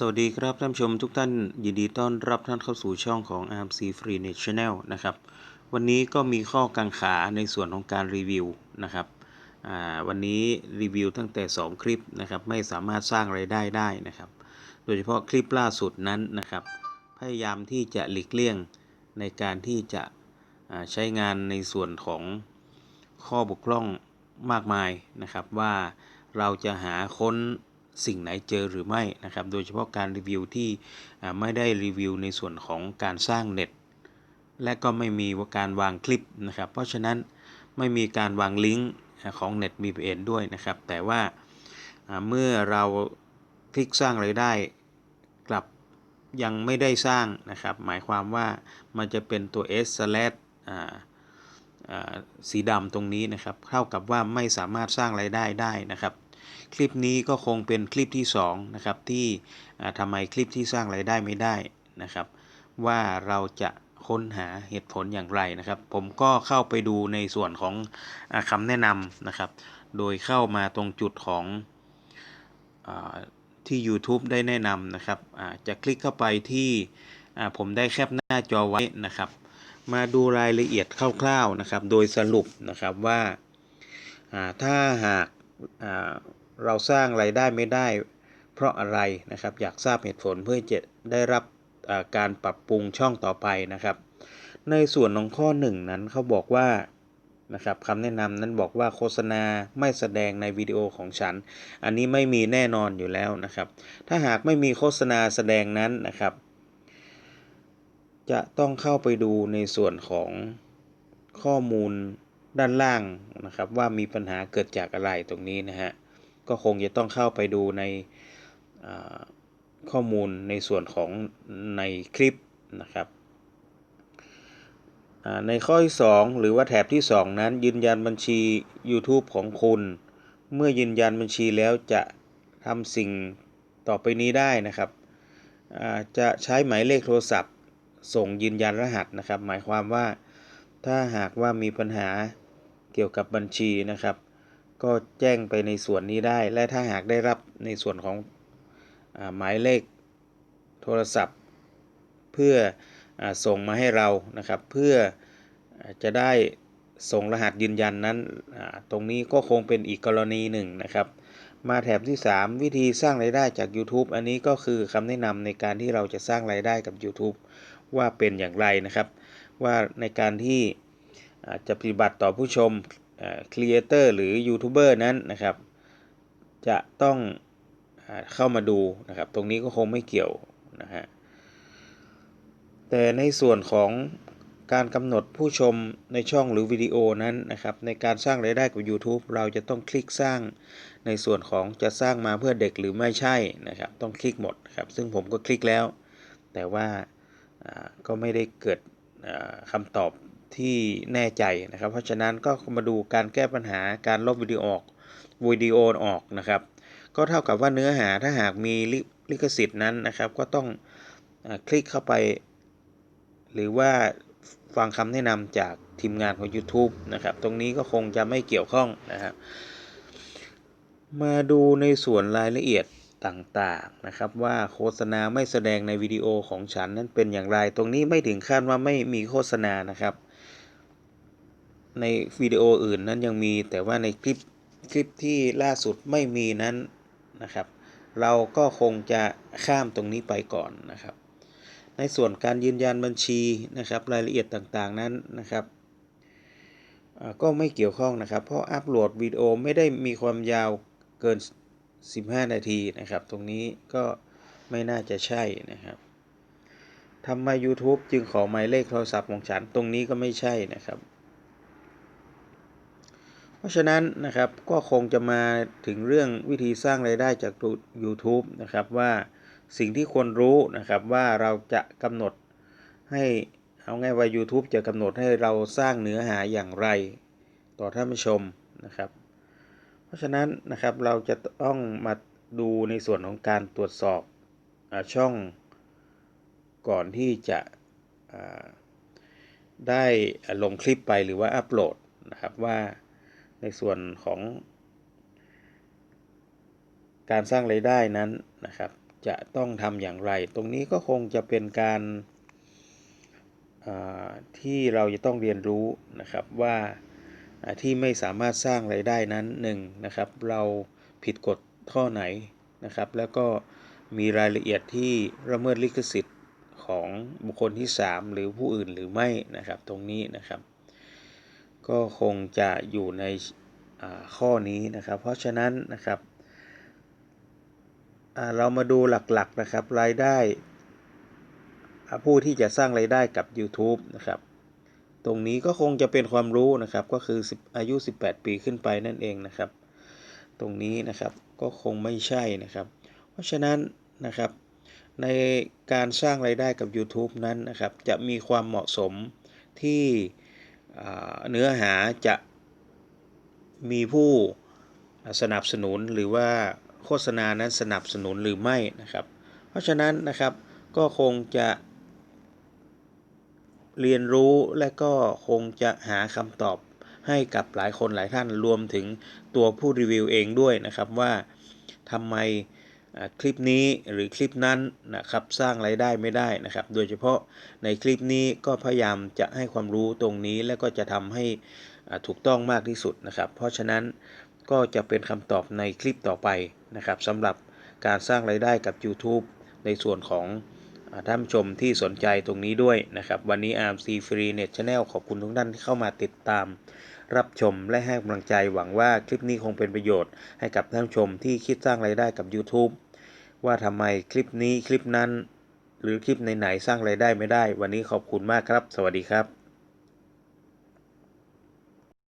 สวัสดีครับท่านชมทุกท่านยินดีต้อนรับท่านเข้าสู่ช่องของ RMC Free Net Channel นะครับ วันนี้ก็มีข้อกังขาในส่วนของการรีวิวนะครับวันนี้รีวิวตั้งแต่ 2 คลิปนะครับไม่สามารถสร้างไรายได้ได้นะครับ โดยเฉพาะคลิปล่าสุดนั้นนะครับ พยายามที่จะหลีกเลี่ยงในการที่จะใช้งานในส่วนของข้อบกพร่องมากมายนะครับ ว่าเราจะหาค้น สิ่งไหนเจอหรือไม่นะครับ โดยเฉพาะการรีวิวที่ไม่ได้รีวิวในส่วนของการสร้างเน็ต และก็ไม่มีการวางคลิปนะครับ เพราะฉะนั้นไม่มีการวางลิงก์ของ Net VPN ด้วยนะครับ แต่ว่าเมื่อเราคลิกสร้างไรายได้กลับยังไม่ได้สร้างนะครับ หมายความว่ามันจะเป็นตัว S slash สีดำตรงนี้นะครับ เท่ากับว่าไม่สามารถสร้างไรายได้ได้นะครับ คลิปนี้ก็คงเป็นคลิปที่2นะครับที่ทำไมคลิปที่สร้างไรายได้ไม่ได้นะครับ ว่าเราจะค้นหาเหตุผลอย่างไรนะครับ ผมก็เข้าไปดูในส่วนของอคำแนะนำนะครับ โดยเข้ามาตรงจุดของอที่ YouTube ได้แนะนำนะครับจะคลิกเข้าไปที่ผมได้แคปหน้าจอไว้นะครับ มาดูรายละเอียดคร่าวๆนะครับ โดยสรุปนะครับว่าถ้าหาก เราสร้างไรายได้ไม่ได้ เพราะอะไรนะครับ อยากทราบเหตุผลเพื่อจะได้รับการปรับปรุงช่องต่อไปนะครับ ในส่วนของข้อ 1 นั้นเขาบอกว่านะครับคำแนะนำนั้นบอกว่าโฆษณาไม่แสดงในวิดีโอของฉัน อันนี้ไม่มีแน่นอนอยู่แล้วนะครับ ถ้าหากไม่มีโฆษณาแสดงนั้นนะครับ จะต้องเข้าไปดูในส่วนของข้อมูลด้านล่างนะครับ ว่ามีปัญหาเกิดจากอะไรตรงนี้นะฮะ ก็คงจะต้องเข้าไปดูในข้อมูลในส่วนของในคลิปนะครับในข้อที่ 2 หรือว่าแถบที่ 2 นั้น ยืนยันบัญชี YouTube ของคุณ เมื่อยืนยันบัญชีแล้วจะทำสิ่งต่อไปนี้ได้นะครับ จะใช้หมายเลขโทรศัพท์ ส่งยืนยันรหัสนะครับ หมายความว่าถ้าหากว่ามีปัญหาเกี่ยวกับบัญชีนะครับ ก็แจ้งไปในส่วนนี้ได้ และถ้าหากได้รับในส่วนของอหมายเลขโทรศัพท์ เพื่ออส่งมาให้เรานะครับ เพื่อจะได้ส่งรหัสยืนยันนั้น ตรงนี้ก็คงเป็นอีกกรณีหนึ่งนะครับ มาแถบที่ 3 วิธีสร้างรายได้จาก YouTube อันนี้ก็คือคำแนะนำในการที่เราจะสร้างรายได้กับ YouTube ว่าเป็นอย่างไรนะครับ ว่าในการที่จะปฏิบัติต่อผู้ชม ครีเอเตอร์หรือยูทูบเบอร์นั้นนะครับ จะต้องเข้ามาดูนะครับ ตรงนี้ก็คงไม่เกี่ยวนะฮะแต่ในส่วนของการกำหนดผู้ชมในช่องหรือวิดีโอนั้นนะครับ ในการสร้างรายได้กับ YouTube เราจะต้องคลิกสร้างในส่วนของจะสร้างมาเพื่อเด็กหรือไม่ใช่นะครับ ต้องคลิกหมดครับ ซึ่งผมก็คลิกแล้ว แต่ว่าก็ไม่ได้เกิดคำตอบ ที่แน่ใจนะครับ เพราะฉะนั้นก็มาดูการแก้ปัญหาการลบวิดีโอออกวิดีโอออกนะครับ ก็เท่ากับว่าเนื้อหาถ้าหากมีลิขสิทธิ์นั้นนะครับ ก็ต้องอคลิกเข้าไป หรือว่าฟังคำแนะนำจากทีมงานของ YouTube นะครับ ตรงนี้ก็คงจะไม่เกี่ยวข้องนะครับ มาดูในส่วนรายละเอียด ต่างๆนะครับ ว่าโฆษณาไม่แสดงในวิดีโอของฉันนั้นเป็นอย่างไร ตรงนี้ไม่ถึงขั้นว่าไม่มีโฆษณานะครับ ในวิดีโออื่นนั้นยังมี แต่ว่าในคลิปคลิปที่ล่าสุดไม่มีนั้นนะครับ เราก็คงจะข้ามตรงนี้ไปก่อนนะครับ ในส่วนการยืนยันบัญชีนะครับ รายละเอียดต่างๆนั้นนะครับก็ไม่เกี่ยวข้องนะครับ เพราะอัปโหลดวิดีโอไม่ได้มีความยาวเกิน 15 นาทีนะครับ ตรงนี้ก็ไม่น่าจะใช่นะครับทำไม YouTube จึงขอหมายเลขโทรศัพท์ของฉัน ตรงนี้ก็ไม่ใช่นะครับ เพราะฉะนั้นนะครับก็คงจะมาถึงเรื่องวิธีสร้างไรายได้จาก YouTube นะครับว่าสิ่งที่ควรรู้นะครับว่าเราจะกำหนดให้เอาง่ายว่า YouTube จะกำหนดให้เราสร้างเนื้อหาอย่างไร ต่อท่านผู้ชมนะครับ เพราะฉะนั้นนะครับเราจะต้องมาดูในส่วนของการตรวจสอบอช่องก่อนที่จะได้ลงคลิปไปหรือว่าอัปโหลดนะครับว่าในส่วนของการสร้างไรายได้นั้นนะครับ จะต้องทำอย่างไร ตรงนี้ก็คงจะเป็นการาที่เราจะต้องเรียนรู้นะครับว่า ที่ไม่สามารถสร้างไรายได้นั้นหนึ่งนะครับเราผิดกฎข้อไหนนะครับแล้วก็มีรายละเอียดที่ละเมิดลิขสิทธิ์ของบุคคลที่ 3 หรือผู้อื่นหรือไม่นะครับตรงนี้นะครับ ก็คงจะอยู่ในข้อนี้นะครับ เพราะฉะนั้นนะครับเรามาดูหลักๆนะครับรายได้ผู้ที่จะสร้างรายได้กับ YouTube นะครับ ตรงนี้ก็คงจะเป็นความรู้นะครับ ก็คือ10อายุ 18 ปีขึ้นไปนั่นเองนะครับ ตรงนี้นะครับก็คงไม่ใช่นะครับ เพราะฉะนั้นนะครับ ในการสร้างรายได้กับ YouTube นั้นนะครับ จะมีความเหมาะสมที่เนื้อหาจะมีผู้สนับสนุนหรือว่าโฆษณานั้นสนับสนุนหรือไม่นะครับ เพราะฉะนั้นนะครับก็คงจะ เรียนรู้และก็คงจะหาคำตอบให้กับหลายคนหลายท่านรวมถึงตัวผู้รีวิวเองด้วยนะครับว่าทำไมคลิปนี้หรือคลิปนั้นนะครับสร้างไรายได้ไม่ได้นะครับ โดยเฉพาะในคลิปนี้ก็พยายามจะให้ความรู้ตรงนี้และก็จะทำให้ถูกต้องมากที่สุดนะครับ เพราะฉะนั้นก็จะเป็นคำตอบในคลิปต่อไปนะครับสำหรับการสร้างไรายได้กับ YouTube ในส่วนของ ท่านผู้ชมที่สนใจตรงนี้ด้วยนะครับ วันนี้ RMC Free Net Channel ขอบคุณทุกท่านที่เข้ามาติดตาม รับชมและให้กำลังใจหวังว่าคลิปนี้คงเป็นประโยชน์ให้กับท่านผู้ชมที่คิดสร้างไรายได้กับ YouTube ว่าทำไมคลิปนี้คลิปนั้น หรือคลิปไหนๆสร้างไรายได้ไม่ได้ วันนี้ขอบคุณมากครับ สวัสดีครับ